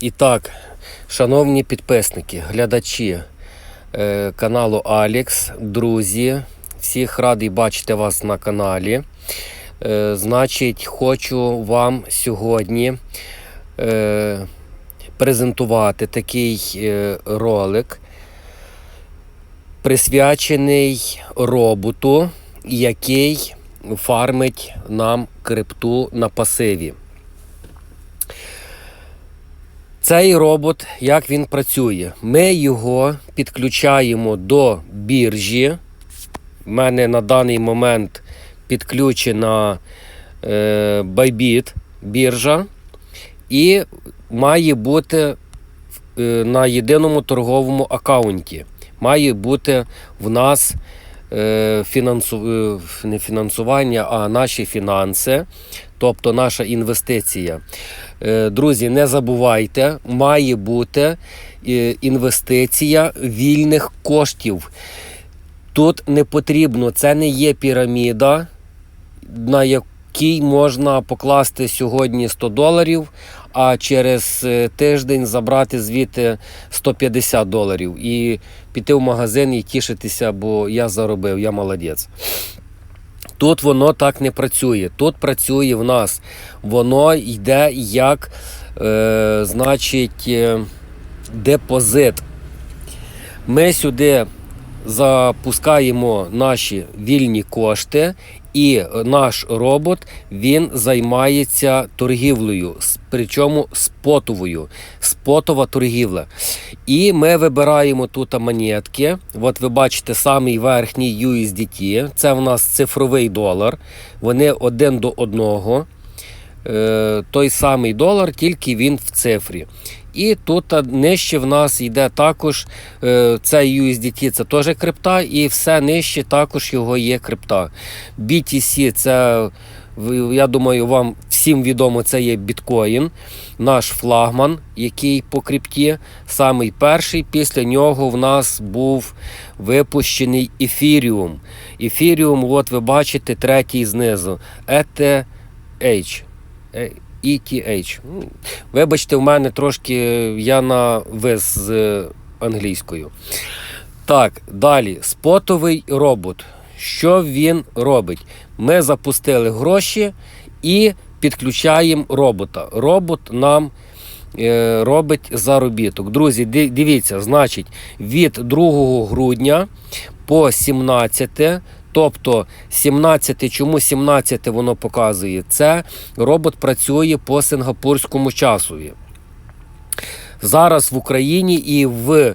І так, шановні підписники, глядачі е, каналу Алікс, друзі, всіх радий бачити вас на каналі. Е, значить, хочу вам сьогодні е, презентувати такий е, ролик, присвячений роботу, який фармить нам крипту на пасиві. Цей робот, як він працює? Ми його підключаємо до біржі. У мене на даний момент підключена е, Bybit біржа і має бути е, на єдиному торговому аккаунті. Має бути в нас фінансу, е, не фінансування, а наші фінанси, тобто наша інвестиція. Е, Друзі, не забувайте, має бути е, інвестиція вільних коштів. Тут не потрібно, це не є піраміда, на якій можна покласти сьогодні 100 доларів, а через е, тиждень забрати звідти 150 доларів і піти в магазин і тішитися, бо я заробив, я молодець. Тут воно так не працює. Тут працює в нас. Воно йде як, е, значить, е, депозит. Ми сюди запускаємо наші вільні кошти, і наш робот він займається торгівлею, причому спотовою, спотова торгівля. І ми вибираємо тут монетки. От ви бачите самий верхній USDT. Це в нас цифровий долар. Вони один до одного. Е, той самий долар, тільки він в цифрі. І тут нижче в нас йде також е, цей USDT, це теж крипта, і все нижче також його є крипта. BTC це, я думаю, вам всім відомо, це є біткоін, наш флагман, який по крипті, самий перший. Після нього в нас був випущений ефіріум. Ефіріум, от ви бачите, третій знизу. ETH. ETH. Ну, Вибачте, в мене трошки я на ви з англійською. Так, далі. Спотовий робот. Що він робить? Ми запустили гроші і підключаємо робота. Робот нам е, робить заробіток. Друзі, дивіться, значить, від 2 грудня по 17. Тобто 17, чому 17 воно показує? Це робот працює по сингапурському часові. Зараз в Україні і в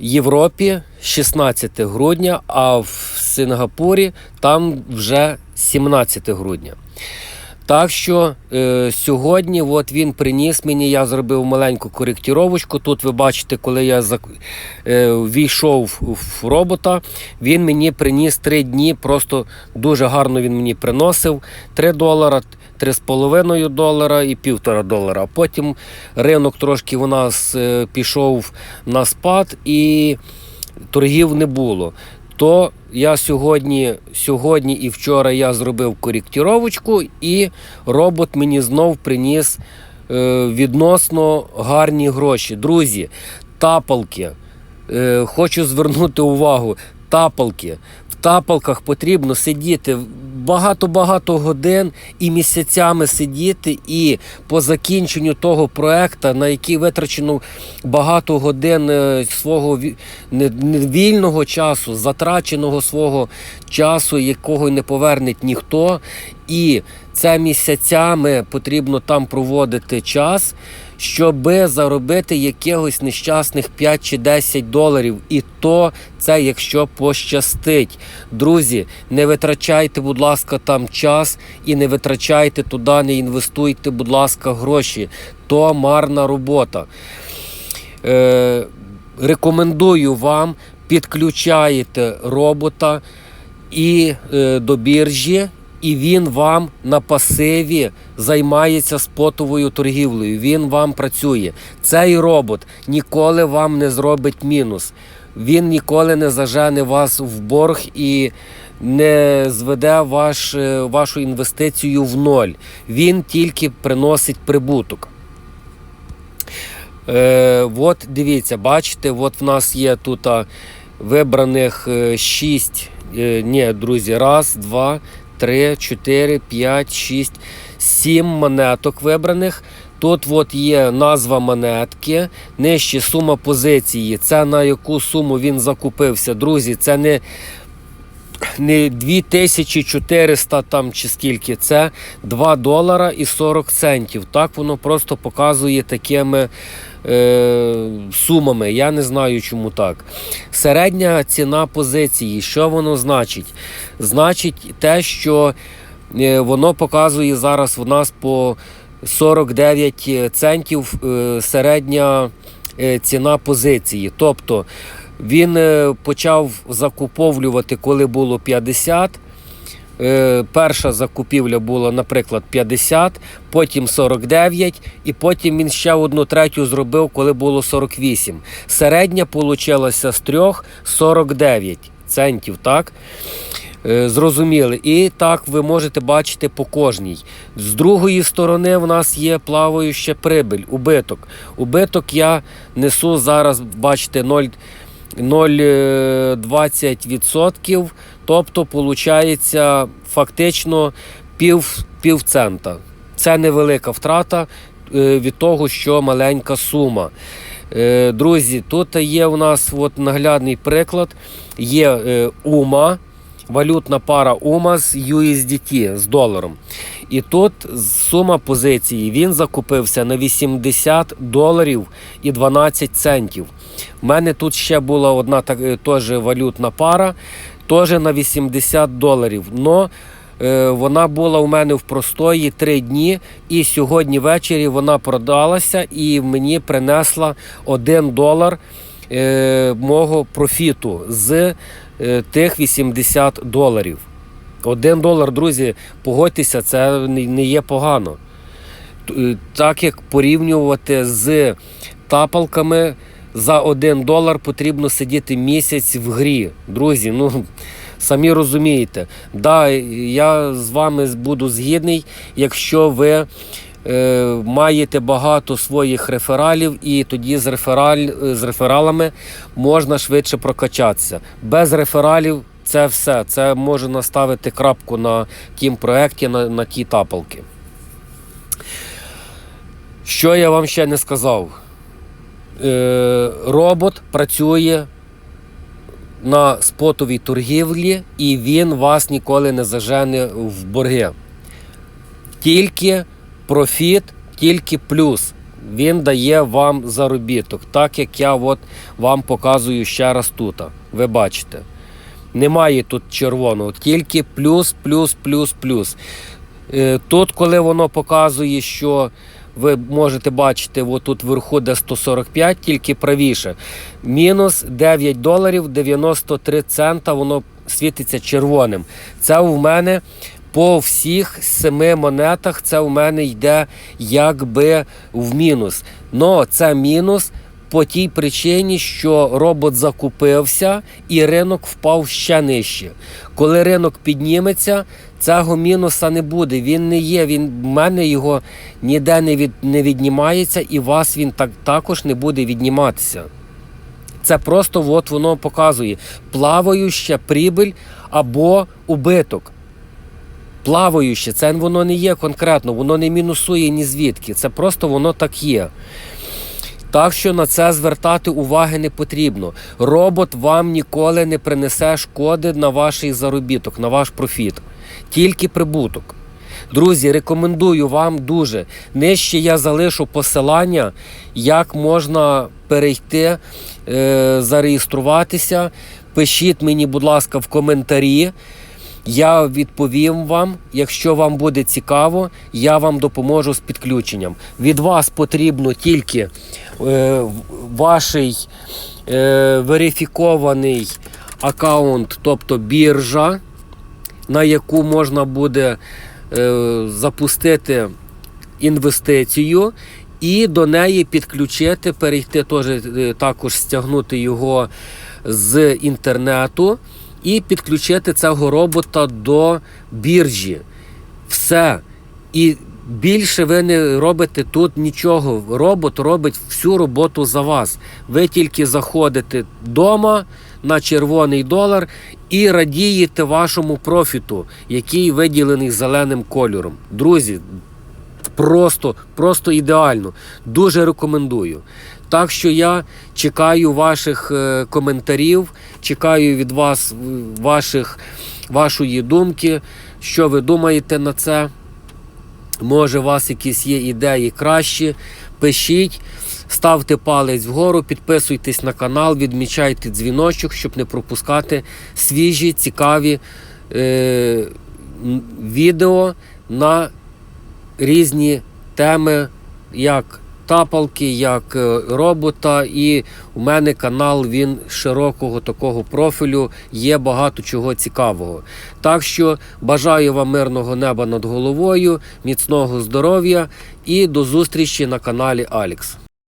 Європі 16 грудня, а в Сингапурі там вже 17 грудня. Так що е, сьогодні от він приніс мені, я зробив маленьку коректіровочку. Тут ви бачите, коли я зак... е, війшов в робота, він мені приніс 3 дні. Просто дуже гарно він мені приносив 3 долара, 3,5 долара і півтора долара. Потім ринок трошки у нас е, пішов на спад і торгів не було. То я сьогодні, сьогодні і вчора я зробив коректіровочку, і робот мені знов приніс е, відносно гарні гроші. Друзі, тапалки. Е, хочу звернути увагу. Тапалки. Тапалках потрібно сидіти багато-багато годин і місяцями сидіти, і по закінченню того проекту, на який витрачено багато годин е, свого вільного часу, затраченого свого часу, якого не поверне ніхто. І це місяцями потрібно там проводити час, щоб заробити якихось нещасних 5 чи 10 доларів. І то це якщо пощастить. Друзі, не витрачайте, будь ласка, там час і не витрачайте туди, не інвестуйте, будь ласка, гроші. То марна робота. Е, рекомендую вам підключаєте робота і е, до біржі, і він вам на пасиві займається спотовою торгівлею. Він вам працює. Цей робот ніколи вам не зробить мінус. Він ніколи не зажене вас в борг і не зведе ваш, е, вашу інвестицію в ноль. Він тільки приносить прибуток. Е, от дивіться, бачите, от в нас є тут вибраних 6. Е, ні, друзі, раз, два, три, чотири, п'ять, шість, сім монеток вибраних. Тут от є назва монетки, нижче сума позиції. Це на яку суму він закупився. Друзі, це не не 2400 там чи скільки, це 2 долара і 40 центів. Так воно просто показує такими сумами. Я не знаю, чому так. Середня ціна позиції, що воно значить? Значить те, що е, воно показує зараз в нас по 49 центів е, середня е, ціна позиції. Тобто він е, почав закуповлювати, коли було 50. Е, Перша закупівля була, наприклад, 50, потім 49, і потім він ще одну третю зробив, коли було 48. Середня вийшла з трьох 49 центів. так? Е, Зрозуміли. І так ви можете бачити по кожній. З другої сторони, в нас є плаваюча прибиль, убиток. Убиток я несу зараз, бачите, 0. 0,20%, тобто виходить фактично пів, пів цента. Це невелика втрата е, від того, що маленька сума. Е, Друзі, тут є у нас от наглядний приклад. Є е, UMA, валютна пара UMA з USDT з доларом. І тут сума позиції він закупився на 80 доларів і 12 центів. У мене тут ще була одна теж валютна пара, теж на 80 доларів. Но е, вона була у мене в простої 3 дні, і сьогодні ввечері вона продалася і мені принесла 1 долар е, мого профіту з е, тих 80 доларів. Один долар, друзі, погодьтеся, це не є погано. Е, Так як порівнювати з тапалками за один долар потрібно сидіти місяць в грі. Друзі, ну самі розумієте. Да, я з вами буду згідний, якщо ви. е, Маєте багато своїх рефералів, і тоді з, рефераль, з рефералами можна швидше прокачатися. Без рефералів це все. Це може наставити крапку на тім проєкті, на, на ті тапалки. Що я вам ще не сказав? Е, робот працює на спотовій торгівлі, і він вас ніколи не зажене в борги. Тільки профіт, тільки плюс. Він дає вам заробіток, так як я от вам показую ще раз тут. Ви бачите. Немає тут червоного, тільки плюс, плюс, плюс, плюс. Е, Тут, коли воно показує, що ви можете бачити отут вверху, де 145, тільки правіше. Мінус 9 доларів 93 цента, воно світиться червоним. Це у мене по всіх семи монетах, це у мене йде якби в мінус. Но це мінус по тій причині, що робот закупився і ринок впав ще нижче. Коли ринок підніметься, цього мінуса не буде. Він не є. Він в мене його ніде не від не віднімається, і вас він так також не буде відніматися. Це просто от воно показує плаваюча прибиль або убиток. Плаваюче, це воно не є конкретно, воно не мінусує ні звідки. Це просто воно так є. Так що на це звертати уваги не потрібно. Робот вам ніколи не принесе шкоди на ваш заробіток, на ваш профіт, тільки прибуток. Друзі, рекомендую вам дуже. Нижче я залишу посилання, як можна перейти, е, зареєструватися. Пишіть мені, будь ласка, в коментарі. Я відповім вам. Якщо вам буде цікаво, я вам допоможу з підключенням. Від вас потрібно тільки е, ваш е, верифікований аккаунт, тобто біржа, на яку можна буде е, запустити інвестицію. І до неї підключити, перейти теж е, також стягнути його з інтернету і підключити цього робота до біржі. Все. І Більше ви не робите тут нічого. Робот робить всю роботу за вас. Ви тільки заходите вдома на червоний долар і радієте вашому профіту, який виділений зеленим кольором. Друзі, просто, просто ідеально. Дуже рекомендую. Так що я чекаю ваших е, коментарів, чекаю від вас ваших, вашої думки, що ви думаєте на це. Може, у вас якісь є ідеї кращі. Пишіть, ставте палець вгору, підписуйтесь на канал, відмічайте дзвіночок, щоб не пропускати свіжі, цікаві е, відео на різні теми, як тапалки, як е, робота. І у мене канал він широкого такого профілю, є багато чого цікавого. Так що бажаю вам мирного неба над головою, міцного здоров'я і до зустрічі на каналі Алікс.